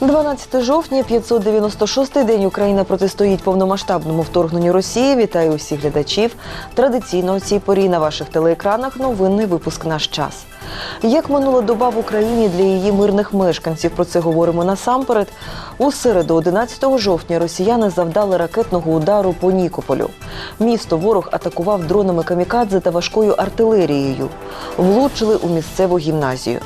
12 жовтня, 596-й день Україна протистоїть повномасштабному вторгненню Росії. Вітаю усіх глядачів. Традиційно у цій порі на ваших телеекранах новинний випуск наш час. Як минула доба в Україні для її мирних мешканців? Про це говоримо насамперед. У середу, 11 жовтня, росіяни завдали ракетного удару по Нікополю. Місто ворог атакував дронами камікадзе та важкою артилерією. Влучили у місцеву гімназію.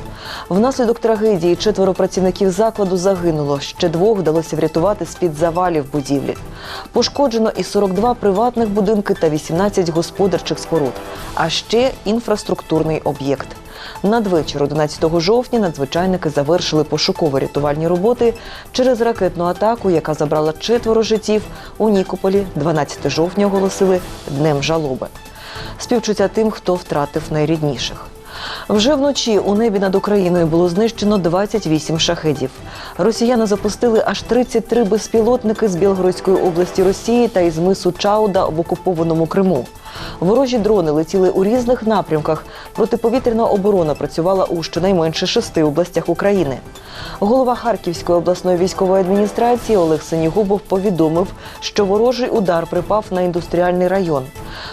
Внаслідок трагедії четверо працівників закладу загинуло. Ще двох вдалося врятувати з-під завалів будівлі. Пошкоджено і 42 приватних будинки та 18 господарчих споруд, а ще інфраструктурний об'єкт. Надвечір 11 жовтня надзвичайники завершили пошуково-рятувальні роботи через ракетну атаку, яка забрала четверо життів у Нікополі. 12 жовтня оголосили днем жалоби. Співчуття тим, хто втратив найрідніших. Вже вночі у небі над Україною було знищено 28 шахедів. Росіяни запустили аж 33 безпілотники з Білгородської області Росії та із мису Чауда в окупованому Криму. Ворожі дрони летіли у різних напрямках. Протиповітряна оборона працювала у щонайменше шести областях України. Голова Харківської обласної військової адміністрації Олег Сенігубов повідомив, що ворожий удар припав на індустріальний район.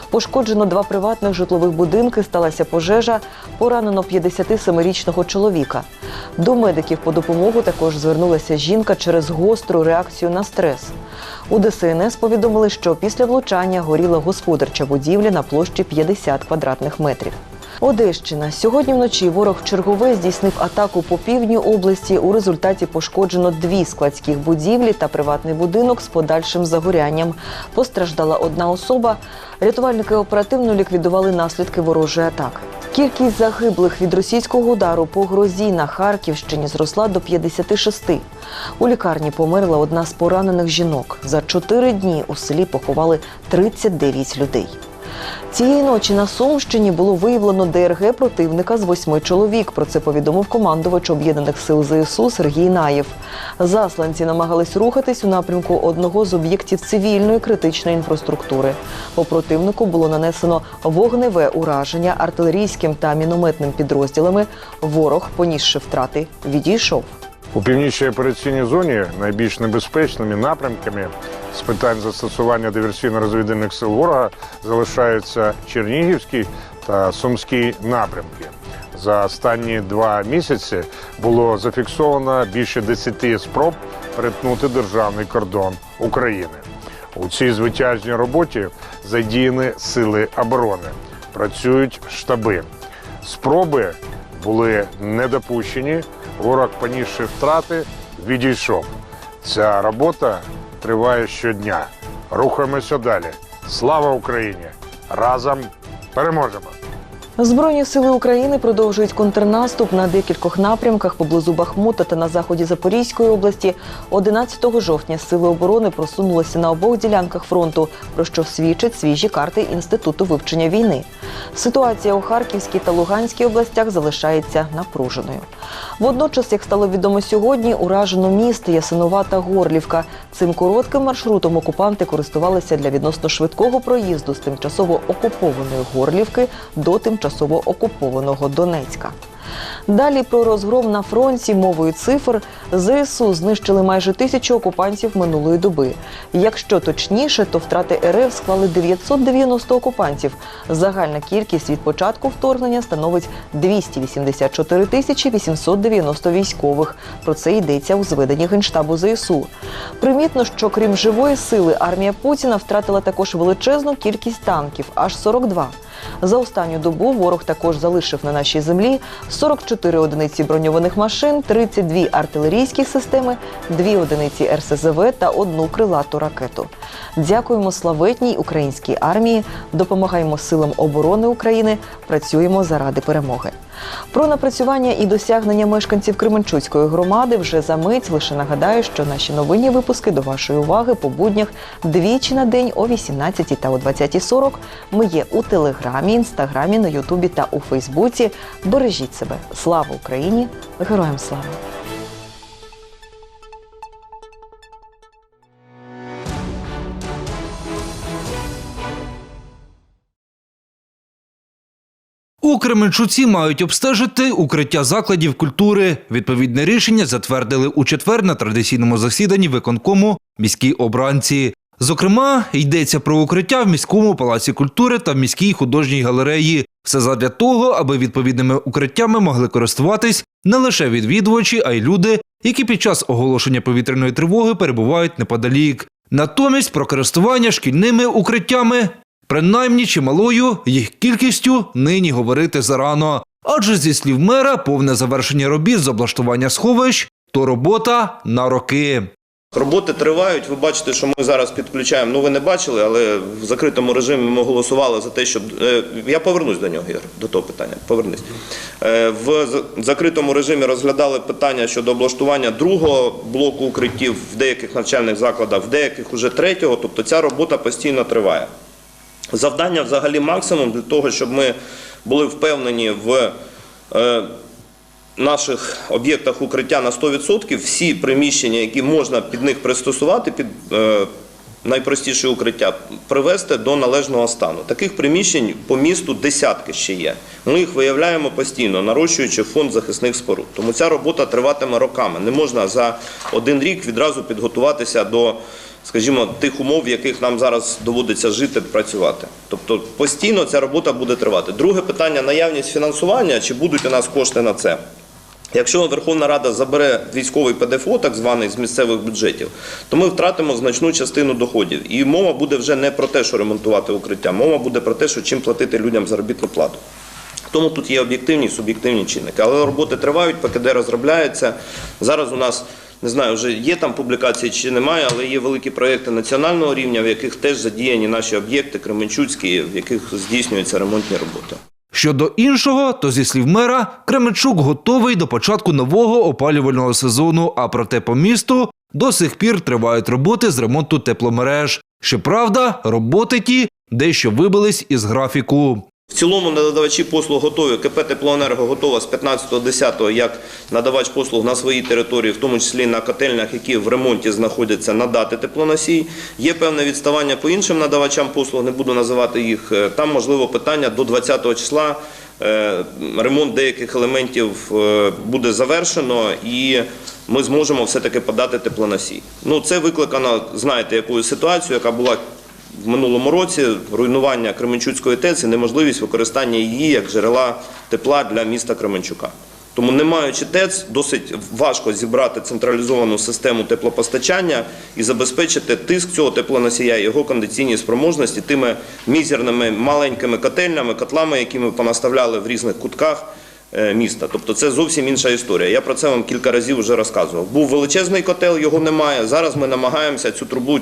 Пошкоджено два приватних житлових будинки, сталася пожежа, поранено 57-річного чоловіка. До медиків по допомогу також звернулася жінка через гостру реакцію на стрес. У ДСНС повідомили, що після влучання горіла господарча будівля на площі 50 квадратних метрів. Одещина сьогодні вночі ворог чергове здійснив атаку по півдню області. У результаті пошкоджено дві складських будівлі та приватний будинок з подальшим загорянням. Постраждала одна особа. Рятувальники оперативно ліквідували наслідки ворожої атаки. Кількість загиблих від російського удару по грозі на Харківщині зросла до 56. У лікарні померла одна з поранених жінок. За чотири дні у селі поховали 39 людей. Цієї ночі на Сумщині було виявлено ДРГ противника з восьми чоловік. Про це повідомив командувач об'єднаних сил ЗСУ Сергій Наєв. Засланці намагались рухатись у напрямку одного з об'єктів цивільної критичної інфраструктури. По противнику було нанесено вогневе ураження артилерійським та мінометним підрозділами. Ворог, понісши втрати, відійшов. У північній операційній зоні найбільш небезпечними напрямками з питань застосування диверсійно-розвідувальних сил ворога залишаються Чернігівський та Сумський напрямки. За останні два місяці було зафіксовано більше 10 спроб перетнути державний кордон України. У цій звитяжній роботі задіяні сили оборони, працюють штаби. Спроби були недопущені. Ворог, понісши втрати, відійшов. Ця робота триває щодня. Рухаємося далі. Слава Україні! Разом переможемо! Збройні сили України продовжують контрнаступ на декількох напрямках поблизу Бахмута та на заході Запорізької області. 11 жовтня сили оборони просунулися на обох ділянках фронту, про що свідчать свіжі карти Інституту вивчення війни. Ситуація у Харківській та Луганській областях залишається напруженою. Водночас, як стало відомо сьогодні, уражено міст Ясинова та Горлівка. Цим коротким маршрутом окупанти користувалися для відносно швидкого проїзду з тимчасово окупованої Горлівки до тимчасово окупованого Донецька. Далі про розгром на фронті мовою цифр ЗСУ знищили майже тисячу окупантів минулої доби. Якщо точніше, то втрати РФ склали 990 окупантів. Загальна кількість від початку вторгнення становить 284 тисячі 890 військових. Про це йдеться у зведенні генштабу ЗСУ. Примітно, що крім живої сили, армія Путіна втратила також величезну кількість танків аж 42. За останню добу ворог також залишив на нашій землі 44 одиниці броньованих машин, 32 артилерійські системи, 2 одиниці РСЗВ та одну крилату ракету. Дякуємо славетній українській армії, допомагаємо силам оборони України, працюємо заради перемоги. Про напрацювання і досягнення мешканців Кременчуцької громади вже за мить. Лише нагадаю, що наші новинні випуски до вашої уваги по буднях двічі на день о 18 та о 20.40. Ми є у Телеграмі, Інстаграмі, на Ютубі та у Фейсбуці. Бережіть себе. Слава Україні! Героям слава! У Кременчуці мають обстежити укриття закладів культури. Відповідне рішення затвердили у четвер на традиційному засіданні виконкому міській обранці. Зокрема, йдеться про укриття в міському палаці культури та в міській художній галереї. Все задля того, аби відповідними укриттями могли користуватись не лише відвідувачі, а й люди, які під час оголошення повітряної тривоги перебувають неподалік. Натомість про користування шкільними укриттями Принаймні чималою їх кількістю нині говорити зарано. Адже зі слів мера, повне завершення робіт з облаштування сховищ то робота на роки. Роботи тривають. Ви бачите, що ми зараз підключаємо. Ну ви не бачили, але в закритому режимі ми голосували за те, щоб е, я повернусь до нього, Ігор, до того питання. Повернись Е, в закритому режимі розглядали питання щодо облаштування другого блоку укриттів в деяких навчальних закладах, в деяких уже третього. Тобто ця робота постійно триває. Завдання взагалі максимум для того, щоб ми були впевнені в е, наших об'єктах укриття на 100%, всі приміщення, які можна під них пристосувати, під е, найпростіше укриття, привести до належного стану. Таких приміщень по місту десятки ще є. Ми їх виявляємо постійно, нарощуючи фонд захисних споруд. Тому ця робота триватиме роками. Не можна за один рік відразу підготуватися до скажімо, тих умов, в яких нам зараз доводиться жити, працювати. Тобто постійно ця робота буде тривати. Друге питання наявність фінансування, чи будуть у нас кошти на це. Якщо Верховна Рада забере військовий ПДФО, так званий з місцевих бюджетів, то ми втратимо значну частину доходів. І мова буде вже не про те, що ремонтувати укриття, мова буде про те, що чим платити людям заробітну плату. Тому тут є об'єктивні і суб'єктивні чинники. Але роботи тривають, ПКД розробляється. Зараз у нас не знаю, вже є там публікації чи немає, але є великі проекти національного рівня, в яких теж задіяні наші об'єкти Кременчуцькі, в яких здійснюються ремонтні роботи. Щодо іншого, то зі слів мера, Кременчук готовий до початку нового опалювального сезону, а проте по місту до сих пір тривають роботи з ремонту тепломереж. Щоправда, роботи ті дещо вибились із графіку. В цілому надавачі послуг готові. КП Теплоенерго готова з 15.10 як надавач послуг на своїй території, в тому числі на котельнях, які в ремонті знаходяться, надати теплоносій. Є певне відставання по іншим надавачам послуг, не буду називати їх. Е, Там можливо питання до 20 числа. е, Ремонт деяких елементів е, буде завершено і ми зможемо все-таки подати теплоносій. Ну, це викликано, знаєте, якою ситуацією, яка була в минулому році руйнування Кременчуцької ТЕЦ і неможливість використання її як джерела тепла для міста Кременчука. Тому, не маючи ТЕЦ, досить важко зібрати централізовану систему теплопостачання і забезпечити тиск цього теплоносія і його кондиційні спроможності тими мізерними маленькими котельнями, котлами, які ми понаставляли в різних кутках міста. Тобто це зовсім інша історія. Я про це вам кілька разів вже розказував. Був величезний котел, його немає. Зараз ми намагаємося цю трубу,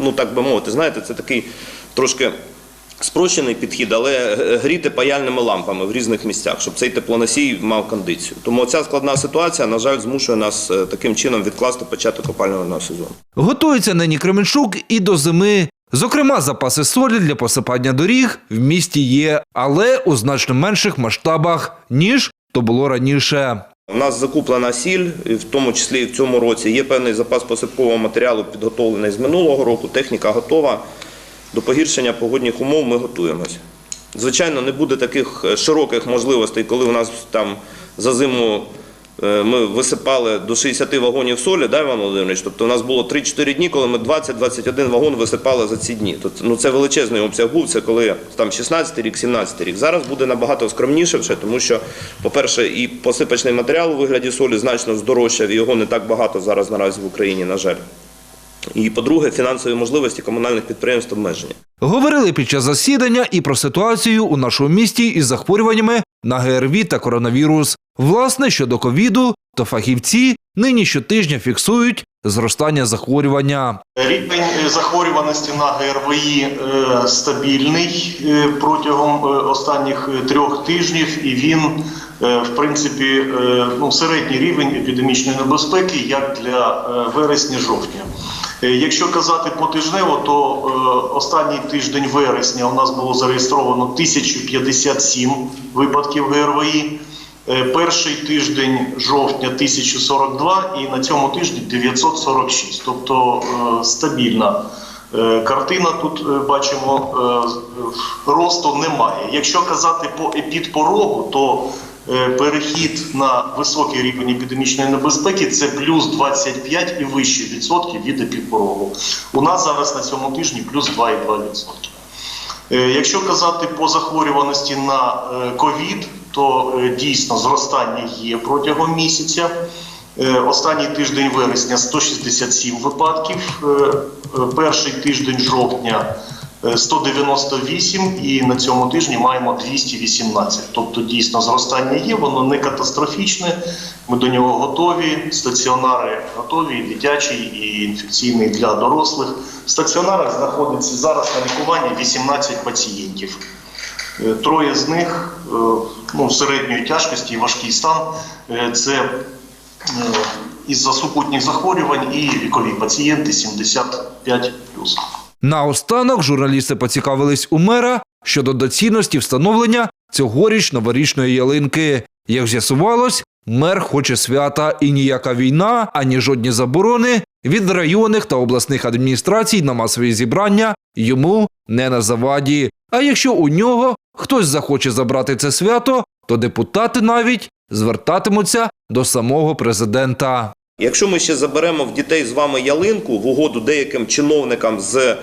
ну так би мовити, знаєте, це такий трошки. Спрощений підхід, але гріти паяльними лампами в різних місцях, щоб цей теплоносій мав кондицію. Тому ця складна ситуація, на жаль, змушує нас е, таким чином відкласти початок опалювального сезону. Готується нині Кременчук і до зими. Зокрема, запаси солі для посипання доріг в місті є, але у значно менших масштабах, ніж то було раніше. У нас закуплена сіль, в тому числі і в цьому році. Є певний запас посипкового матеріалу, підготовлений з минулого року. Техніка готова. До погіршення погодних умов ми готуємося. Звичайно, не буде таких е, широких можливостей, коли у нас там за зиму ми висипали до 60 вагонів солі, да, Іван Володимирович? Тобто у нас було 3-4 дні, коли ми 20-21 вагон висипали за ці дні. Тобто, ну, це величезний обсяг був, це коли там 16 рік, 17 рік. Зараз буде набагато скромніше вже, тому що, по-перше, і посипочний матеріал у вигляді солі значно здорожчав, і його не так багато зараз наразі в Україні, на жаль. І по-друге, фінансові можливості комунальних підприємств обмежені. Говорили під час засідання і про ситуацію у нашому місті із захворюваннями на ГРВІ та коронавірус. Власне, щодо ковіду, то фахівці нині щотижня фіксують зростання захворювання. Рівень е, захворюваності на ГРВІ е, стабільний е, протягом останніх трьох тижнів, і він, в принципі, ну, середній рівень епідемічної небезпеки, як для вересня-жовтня. Якщо казати потижнево, то останній тиждень вересня у нас було зареєстровано 1057 випадків ГРВІ. Е, Перший тиждень жовтня 1042 і на цьому тижні 946, тобто е, стабільна Е, Картина тут бачимо росту немає. Якщо казати по епідпорогу, то перехід на високий рівень епідемічної небезпеки це плюс 25 і вище відсотків від епідпорогу. У нас зараз на цьому тижні плюс 2,2 відсотки. Якщо казати по захворюваності на ковід, то е, дійсно зростання є протягом місяця. Е, Останній тиждень вересня 167 випадків, е, перший тиждень жовтня е, 198 і на цьому тижні маємо 218. Тобто дійсно зростання є, воно не катастрофічне. Ми до нього готові. Стаціонари готові, і дитячий і інфекційний для дорослих. В стаціонарах знаходиться зараз на лікуванні 18 пацієнтів. Е, Троє з них е, ну, середньої тяжкості і важкий стан. Е, Це із-за супутніх захворювань і вікові пацієнти 75 Наостанок журналісти поцікавились у мера щодо доцільності встановлення цьогоріч новорічної ялинки. Як з'ясувалось, мер хоче свята і ніяка війна, ані жодні заборони від районних та обласних адміністрацій на масові зібрання йому не на заваді. А якщо у нього хтось захоче забрати це свято, то депутати навіть звертатимуться до самого президента. Якщо ми ще заберемо в дітей з вами ялинку в угоду деяким чиновникам з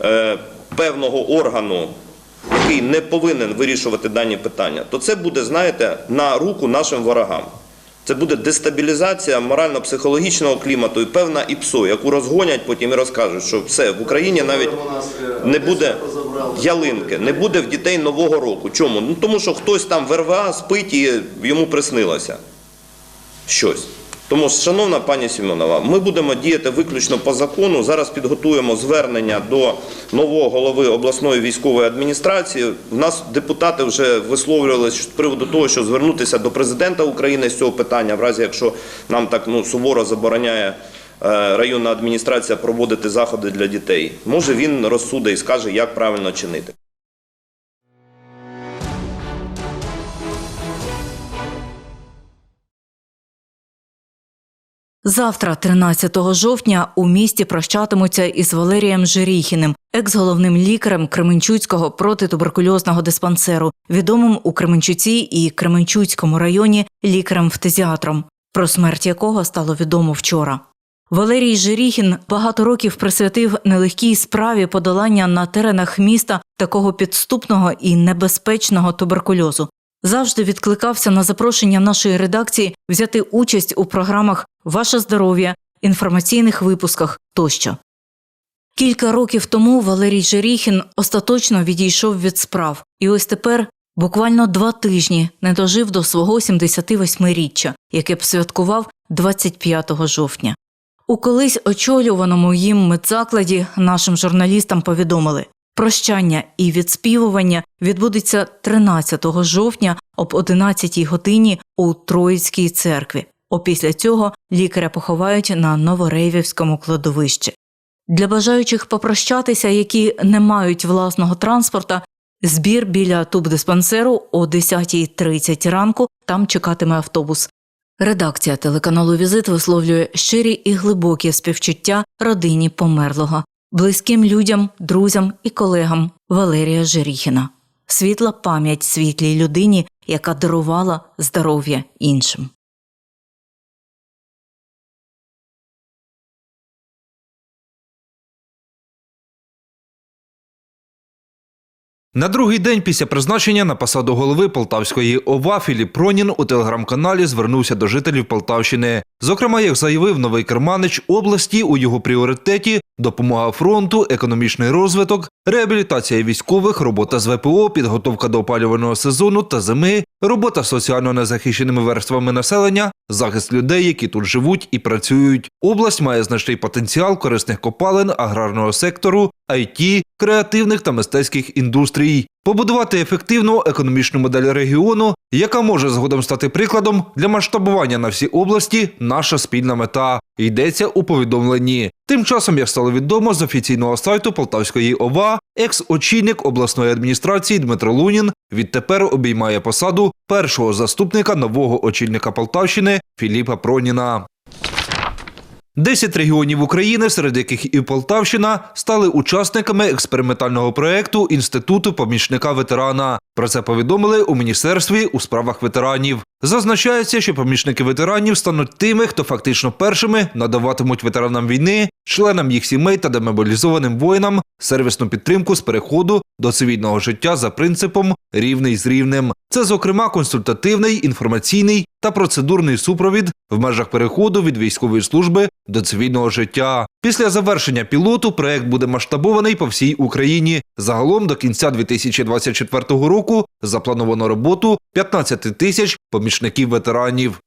е, певного органу, який не повинен вирішувати дані питання, то це буде, знаєте, на руку нашим ворогам. Це буде дестабілізація морально-психологічного клімату і певна ІПСО, яку розгонять потім і розкажуть, що все в Україні навіть не буде ялинки, не буде в дітей нового року. Чому? Ну тому що хтось там в РВА спить і йому приснилося щось. Тому, шановна пані Сімонова, ми будемо діяти виключно по закону. Зараз підготуємо звернення до нового голови обласної військової адміністрації. У нас депутати вже висловлювалися з приводу того, що звернутися до президента України з цього питання, в разі якщо нам так ну суворо забороняє. Е, Районна адміністрація проводити заходи для дітей. Може він розсудить і скаже, як правильно чинити. Завтра, 13 жовтня, у місті прощатимуться із Валерієм Жеріхіним, екс-головним лікарем Кременчуцького протитуберкульозного диспансеру, відомим у Кременчуці і Кременчуцькому районі лікарем-фтезіатром, про смерть якого стало відомо вчора. Валерій Жеріхін багато років присвятив нелегкій справі подолання на теренах міста такого підступного і небезпечного туберкульозу. Завжди відкликався на запрошення нашої редакції взяти участь у програмах Ваше здоров'я, інформаційних випусках тощо. Кілька років тому Валерій Жеріхін остаточно відійшов від справ, і ось тепер буквально два тижні не дожив до свого 78-річчя, яке б святкував 25 жовтня. У колись очолюваному їм медзакладі нашим журналістам повідомили, прощання і відспівування відбудеться 13 жовтня об 11 годині у Троїцькій церкві. Опісля цього лікаря поховають на Новорейвівському кладовищі. Для бажаючих попрощатися, які не мають власного транспорта, збір біля тубдиспансеру о 10.30 ранку там чекатиме автобус. Редакція телеканалу Візит висловлює щирі і глибокі співчуття родині померлого, близьким людям, друзям і колегам Валерія Жеріхіна. Світла пам'ять світлій людині, яка дарувала здоров'я іншим. На другий день після призначення на посаду голови Полтавської ОВА Філіп Пронін у телеграм-каналі звернувся до жителів Полтавщини. Зокрема, як заявив новий керманич області, у його пріоритеті допомога фронту, економічний розвиток, реабілітація військових, робота з ВПО, підготовка до опалювального сезону та зими, робота з соціально незахищеними верствами населення, захист людей, які тут живуть і працюють. Область має значний потенціал корисних копалин, аграрного сектору, IT, креативних та мистецьких індустрій. Побудувати ефективну економічну модель регіону, яка може згодом стати прикладом для масштабування на всі області, наша спільна мета. Йдеться у повідомленні. Тим часом, як стало відомо з офіційного сайту Полтавської ОВА, екс-очільник обласної адміністрації Дмитро Лунін відтепер обіймає посаду першого заступника нового очільника Полтавщини Філіпа Проніна. Десять регіонів України, серед яких і Полтавщина, стали учасниками експериментального проекту Інституту помічника ветерана. Про це повідомили у міністерстві у справах ветеранів. Зазначається, що помічники ветеранів стануть тими, хто фактично першими надаватимуть ветеранам війни, членам їх сімей та демобілізованим воїнам сервісну підтримку з переходу до цивільного життя за принципом рівний з рівнем. Це, зокрема, консультативний, інформаційний та процедурний супровід в межах переходу від військової служби до цивільного життя. Після завершення пілоту проект буде масштабований по всій Україні. Загалом до кінця 2024 року заплановано роботу 15 тисяч помічників ветеранів.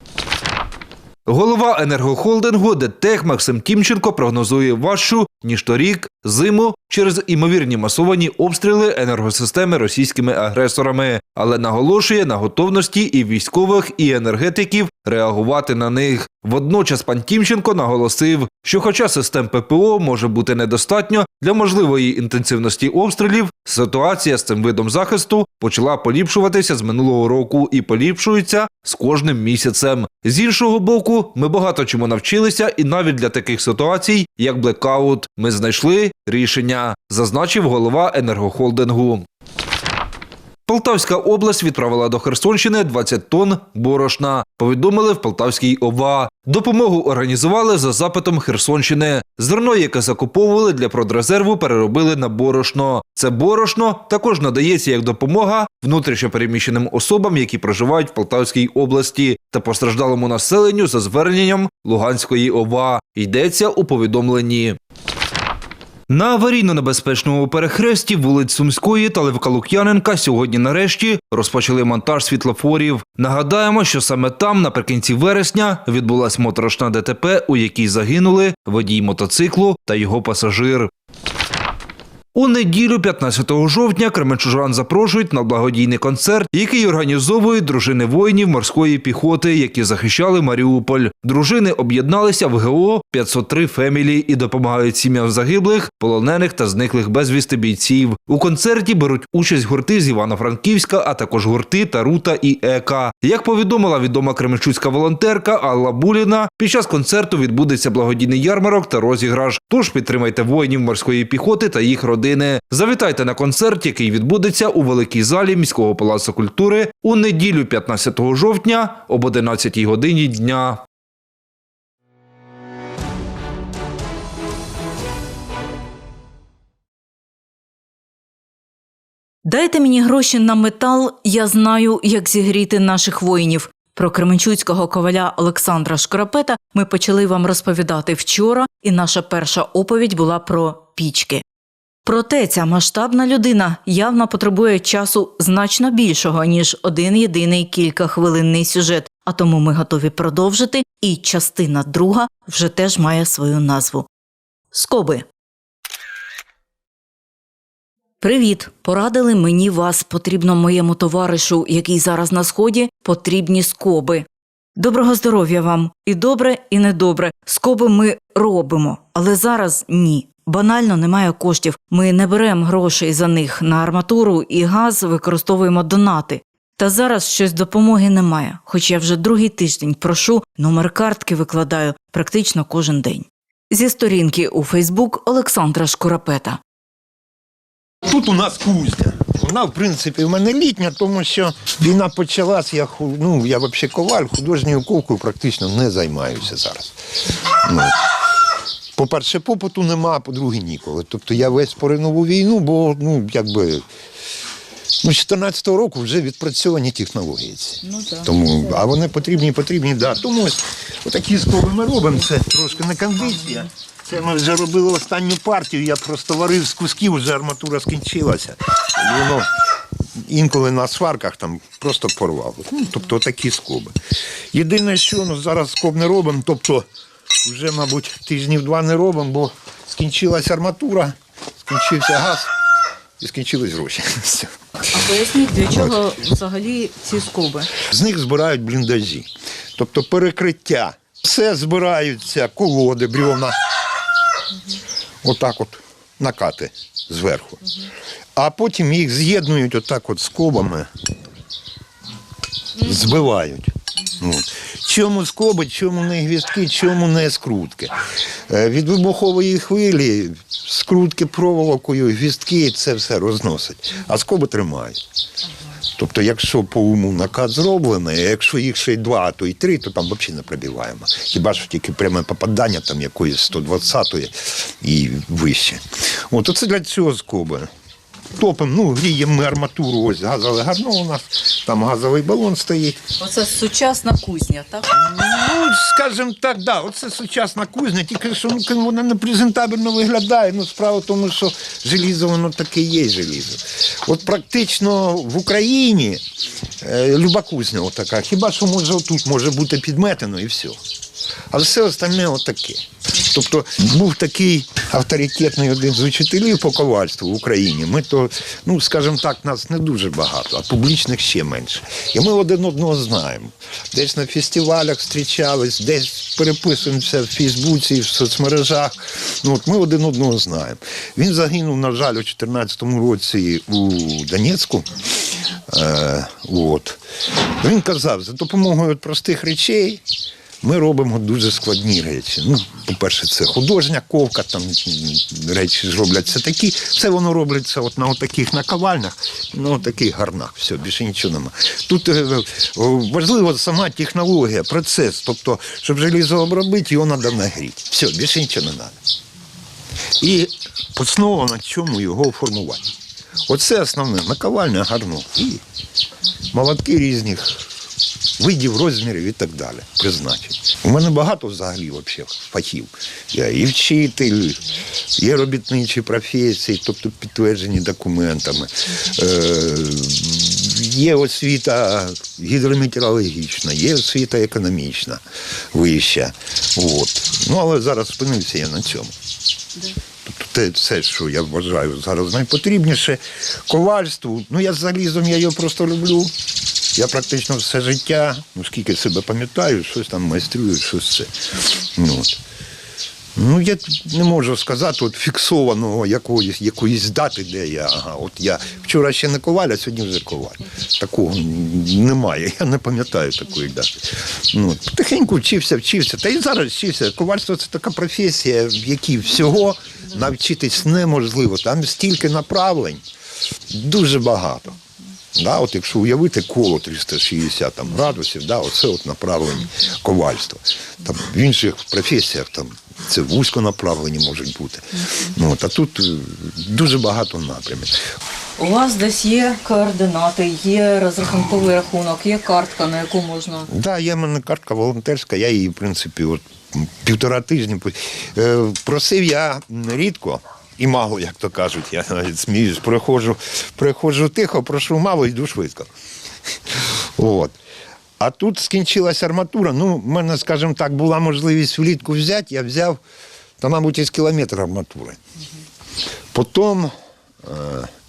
Голова енергохолдингу ДТЕК Максим Тімченко прогнозує важчу, ніж торік, зиму через імовірні масовані обстріли енергосистеми російськими агресорами, але наголошує на готовності і військових, і енергетиків реагувати на них. Водночас пан Тімченко наголосив, що хоча систем ППО може бути недостатньо для можливої інтенсивності обстрілів, ситуація з цим видом захисту почала поліпшуватися з минулого року і поліпшується з кожним місяцем. З іншого боку, ми багато чому навчилися, і навіть для таких ситуацій, як блекаут, ми знайшли рішення, зазначив голова енергохолдингу. Полтавська область відправила до Херсонщини 20 тонн борошна. Повідомили в Полтавській ОВА. Допомогу організували за запитом Херсонщини. Зерно, яке закуповували для продрезерву, переробили на борошно. Це борошно також надається як допомога внутрішньопереміщеним особам, які проживають в Полтавській області, та постраждалому населенню за зверненням Луганської ОВА. Йдеться у повідомленні. На аварійно-небезпечному перехресті вулиць Сумської та Левка Лук'яненка сьогодні нарешті розпочали монтаж світлофорів. Нагадаємо, що саме там наприкінці вересня відбулася моторошна ДТП, у якій загинули водій мотоциклу та його пасажир. У неділю, 15 жовтня, кременчужан запрошують на благодійний концерт, який організовують дружини воїнів морської піхоти, які захищали Маріуполь. Дружини об'єдналися в ГО 503 Фемілі і допомагають сім'ям загиблих, полонених та зниклих безвісти бійців. У концерті беруть участь гурти з Івано-Франківська, а також гурти Тарута і Ека. Як повідомила відома кременчуцька волонтерка Алла Буліна, під час концерту відбудеться благодійний ярмарок та розіграш. Тож підтримайте воїнів морської піхоти та їх родини. Завітайте на концерт, який відбудеться у великій залі міського палацу культури у неділю, 15 жовтня об 11 годині дня. Дайте мені гроші на метал, я знаю, як зігріти наших воїнів. Про кременчуцького коваля Олександра Шкарапета ми почали вам розповідати вчора, і наша перша оповідь була про пічки. Проте ця масштабна людина явно потребує часу значно більшого, ніж один єдиний кількахвилинний сюжет, а тому ми готові продовжити, і частина друга вже теж має свою назву. Скоби. Привіт! Порадили мені вас. Потрібно моєму товаришу, який зараз на сході, потрібні скоби. Доброго здоров'я вам! І добре, і недобре. Скоби ми робимо, але зараз ні. Банально немає коштів. Ми не беремо грошей за них на арматуру і газ використовуємо донати. Та зараз щось допомоги немає, хоч я вже другий тиждень прошу, номер картки викладаю практично кожен день. Зі сторінки у Фейсбук Олександра Шкурапета. Тут у нас кузня. Вона, в принципі, в мене літня, тому що війна почалась, я, ну, я взагалі коваль, художньою ковкою практично не займаюся зараз. Ну, по-перше, попиту нема, а по-друге, ніколи. Тобто я весь поринув у війну, бо ну, якби. Ну, з 14-го року вже відпрацьовані технології. ці. Тому, а вони потрібні, потрібні, да. Тому ось отакі скоби ми робимо. Це трошки не кондиція. Це ми вже робили останню партію. Я просто варив з кусків, вже арматура скінчилася. І воно інколи на сварках там просто порвало. Ну, тобто такі скоби. Єдине, що ну, зараз скоб не робимо, тобто вже, мабуть, тижнів два не робимо, бо скінчилась арматура, скінчився газ і скінчились гроші. А поясніть, для чого взагалі ці скоби? З них збирають бліндажі, тобто перекриття. Все збираються, колоди, бревна. Отак от накати зверху. А потім їх з'єднують отак от скобами, збивають. От. Чому скоби, чому не гвіздки, чому не скрутки? Е, Від вибухової хвилі скрутки проволокою, гвіздки це все розносить, а скоби тримають. Тобто, якщо по уму накат зроблений, якщо їх ще й два, то й три, то там взагалі не пробиваємо. Хіба що тільки пряме попадання там якоїсь 120-ї і вище. От оце для цього скоби. Топимо, ну, гріємо ми арматуру, ось газове гарно у нас, там газовий балон стоїть. Оце сучасна кузня, так? Ну, скажімо так, да, оце сучасна кузня, тільки що ну, вона не презентабельно виглядає. Ну, справа в тому, що желізо воно таке є желізо. От практично в Україні е, люба кузня отака. Хіба що може тут може бути підметено і все. А все остальне отаке. Тобто був такий авторитетний один з учителів по ковальству в Україні. Ми то, ну скажімо так, нас не дуже багато, а публічних ще менше. І ми один одного знаємо. Десь на фестивалях зустрічались, десь переписуємося в Фейсбуці, в соцмережах. Ну, от ми один одного знаємо. Він загинув, на жаль, у 2014 році у Донецьку. Е, от. Він казав, за допомогою простих речей ми робимо дуже складні речі. Ну, по-перше, це художня ковка, там речі ж робляться такі. Все воно робиться от на таких наковальнях, на таких гарнах. Все, більше нічого нема. Тут е, е, важлива сама технологія, процес. Тобто, щоб желізо обробити, його треба нагріти. Все, більше нічого не треба. І основа на чому його формувати. Оце основне наковальня гарно. І молотки різних видів, розмірів і так далі. Призначень. У мене багато взагалі фахів. Я і вчитель, є робітничі професії, тобто підтверджені документами. Е, є освіта гідрометеорологічна, є освіта економічна вища. От. Ну, але зараз спинився я на цьому. Тобто те, все, що я вважаю зараз найпотрібніше. Ковальству, ну я з залізом я його просто люблю. Я практично все життя, ну скільки себе пам'ятаю, щось там майструю, щось це. Ну, от. Ну, я не можу сказати от фіксованого якоїсь, якоїсь дати, де я. Ага, от я вчора ще не коваль, а сьогодні вже коваль. Такого немає. Я не пам'ятаю такої дати. Ну, от, потихеньку вчився, вчився. Та і зараз вчився. Ковальство це така професія, в якій всього навчитись неможливо. Там стільки направлень, дуже багато. Да, от якщо уявити коло 360 там, градусів, да, оце от направлення ковальства. Там, в інших професіях там, це вузьконаправлені можуть бути. Ну, от, а тут е, дуже багато напрямів. У вас десь є координати, є розрахунковий рахунок, є картка, на яку можна. Да, є в мене картка волонтерська, я її, в принципі, от півтора тижні. Е, просив я рідко. І мало, як то кажуть, я навіть сміюсь, приходжу, приходжу тихо, прошу мало, йду швидко. От. А тут скінчилась арматура. Ну, в мене, скажімо так, була можливість влітку взяти, я взяв, та, мабуть, із кілометр арматури. Потім е,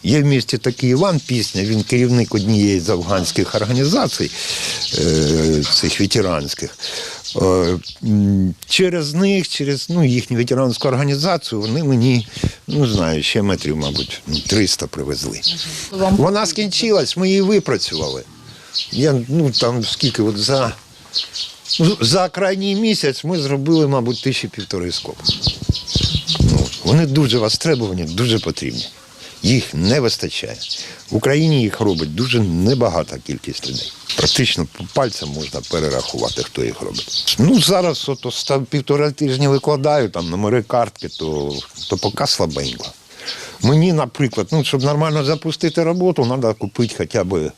є в місті такий Іван Пісня, він керівник однієї з афганських організацій, е, цих ветеранських. Е, через них, через ну, їхню ветеранську організацію, вони мені, ну знаю, ще метрів, мабуть, ну, 300 привезли. Вона скінчилась, ми її випрацювали. Я, ну, там скільки от за, ну, за крайній місяць ми зробили, мабуть, тисячі півтори скопи. Ну, вони дуже востребовані, дуже потрібні. Їх не вистачає. В Україні їх робить дуже небагата кількість людей. Практично по пальцям можна перерахувати, хто їх робить. Ну, зараз от оста- півтора тижні викладаю, там номери картки, то, то поки слабенько. Мені, наприклад, ну, щоб нормально запустити роботу, треба купити хоча б,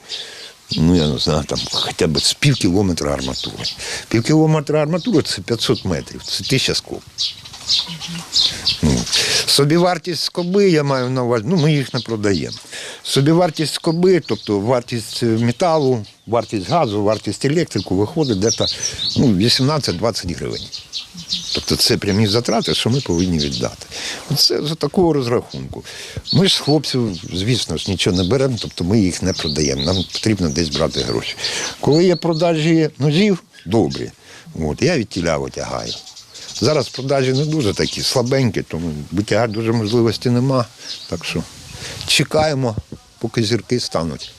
ну я не знаю, там, хоча б з пів кілометра арматури. Пів кілометра арматури це 500 метрів, це тисяча скоб. Ну, собівартість скоби, я маю на увазі, ну ми їх не продаємо. Собівартість скоби, тобто вартість е, металу, вартість газу, вартість електрику виходить десь ну, 18-20 гривень. Тобто це прямі затрати, що ми повинні віддати. Це за такого розрахунку. Ми ж з хлопців, звісно ж, нічого не беремо, тобто ми їх не продаємо. Нам потрібно десь брати гроші. Коли є продажі ножів, добрі, от, я від тіля витягаю. Зараз продажі не дуже такі слабенькі, тому витягати дуже можливості нема. Так що чекаємо, поки зірки стануть.